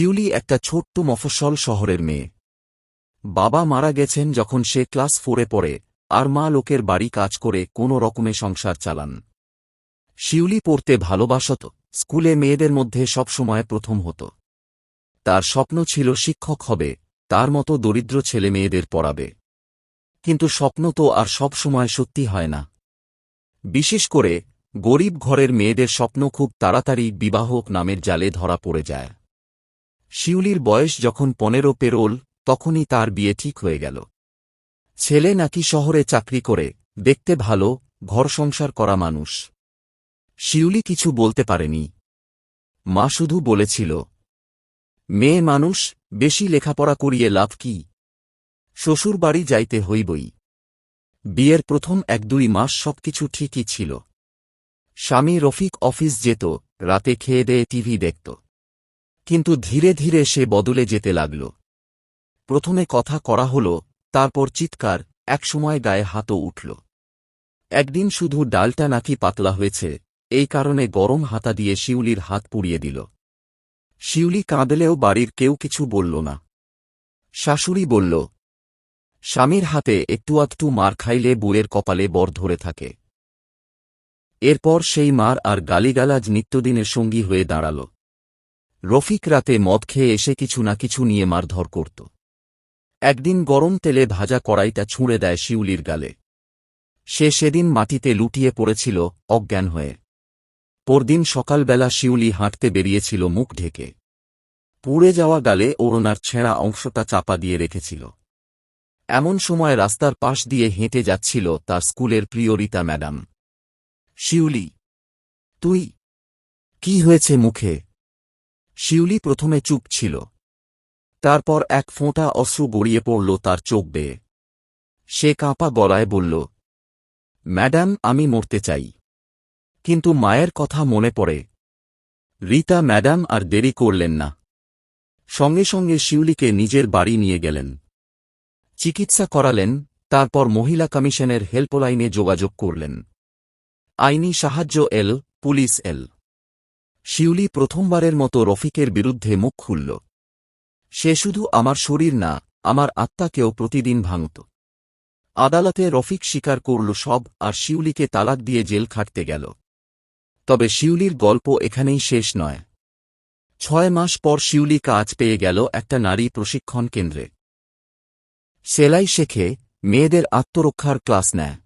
শিউলি একটা ছোট্ট মফস্বল শহরের মেয়ে। বাবা মারা গেছেন যখন সে ক্লাস ফোরে পড়ে, আর মা লোকের বাড়ি কাজ করে কোনো রকমে সংসার চালান। শিউলি পড়তে ভালোবাসত, স্কুলে মেয়েদের মধ্যে সবসময় প্রথম হতো। তার স্বপ্ন ছিল শিক্ষক হবে, তার মতো দরিদ্র ছেলে মেয়েদের পড়াবে। কিন্তু স্বপ্ন তো আর সবসময় সত্যি হয় না। বিশেষ করে গরিব ঘরের মেয়েদের স্বপ্ন খুব তাড়াতাড়ি বিবাহ নামের জালে ধরা পড়ে যায়। শিউলির বয়স যখন পনেরো পেরোল, তখনই তার বিয়ে ঠিক হয়ে গেল। ছেলে নাকি শহরে চাকরি করে, দেখতে ভালো, ঘর সংসার করা মানুষ। শিউলি কিছু বলতে পারেনি। মা শুধু বলেছিল, মেয়ে মানুষ, বেশি লেখাপড়া করিয়ে লাভ কি? শ্বশুর বাড়ি যাইতে হইবই। বিয়ের প্রথম এক দুই মাস সবকিছু ঠিকই ছিল। স্বামী রফিক অফিস যেত, রাতে খেয়ে দেয়ে টিভি দেখত। কিন্তু ধীরে ধীরে সে বদলে যেতে লাগল। প্রথমে কথা করা হল, তারপর চিৎকার, একসময় গায়ে হাতও উঠল। একদিন শুধু ডালটা নাকি পাতলা হয়েছে, এই কারণে গরম হাতা দিয়ে শিউলির হাত পুড়িয়ে দিল। শিউলি কাঁদলেও বাড়ির কেউ কিছু বলল না। শাশুড়ি বলল, স্বামীর হাতে একটু আধটু মার খাইলে বুড়ের কপালে বর ধরে থাকে। এরপর সেই মার আর গালিগালাজ নিত্যদিনের সঙ্গী হয়ে দাঁড়াল। রফিক রাতে মদ খেয়ে এসে কিছু না কিছু নিয়ে মারধর করত। একদিন গরম তেলে ভাজা কড়াইটা ছুঁড়ে দেয় শিউলির গালে। সে সেদিন মাটিতে লুটিয়ে পড়েছিল, অজ্ঞান হয়ে। পরদিন সকালবেলা শিউলি হাঁটতে বেরিয়েছিল মুখ ঢেকে। পুড়ে যাওয়া গালে ওড়নার ছেঁড়া অংশটা চাপা দিয়ে রেখেছিল। এমন সময় রাস্তার পাশ দিয়ে হেঁটে যাচ্ছিল তার স্কুলের প্রিয়রিতা ম্যাডাম। শিউলি, তুই, কি হয়েছে মুখে? শিউলি প্রথমে চুপ ছিল। তারপর এক ফোঁটা অশ্রু গড়িয়ে পড়ল তার চোখ বেয়ে। সে কাঁপা গলায় বলল, ম্যাডাম, আমি মরতে চাই। কিন্তু মায়ের কথা মনে পড়ে। রীতা, ম্যাডাম, আর দেরি করলেন না। সঙ্গে সঙ্গে শিউলিকে নিজের বাড়ি নিয়ে গেলেন। চিকিৎসা করালেন, তারপর মহিলা কমিশনের হেল্পলাইনে যোগাযোগ করলেন। আইনি সাহায্য এল, পুলিশ এল। শিউলি প্রথমবারের মতো রফিকের বিরুদ্ধে মুখ খুলল। সে শুধু আমার শরীর না, আমার আত্মাকেও প্রতিদিন ভাঙত। আদালতে রফিক স্বীকার করল সব আর শিউলিকে তালাক দিয়ে জেল খাটতে গেল। তবে শিউলির গল্প এখানেই শেষ নয়। ছয় মাস পর শিউলি কাজ পেয়ে গেল একটা নারী প্রশিক্ষণ কেন্দ্রে। সেলাই শেখে, মেয়েদের আত্মরক্ষার ক্লাস নেয়।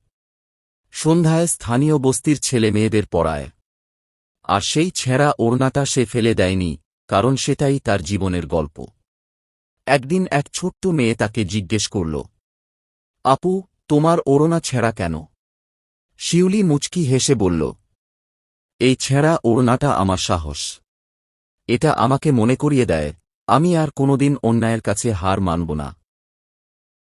সন্ধ্যায় স্থানীয় বস্তির ছেলে মেয়েদের পড়ায়। আর সেই ছেঁড়া ওড়নাটা সে ফেলে দেয়নি, কারণ সেটাই তার জীবনের গল্প। একদিন এক ছোট্ট মেয়ে তাকে জিজ্ঞেস করল, আপু, তোমার ওড়না ছেঁড়া কেন? শিউলি মুচকি হেসে বলল, এই ছেঁড়া ওড়নাটা আমার সাহস। এটা আমাকে মনে করিয়ে দেয়, আমি আর কোনোদিন অন্যায়ের কাছে হার মানব না।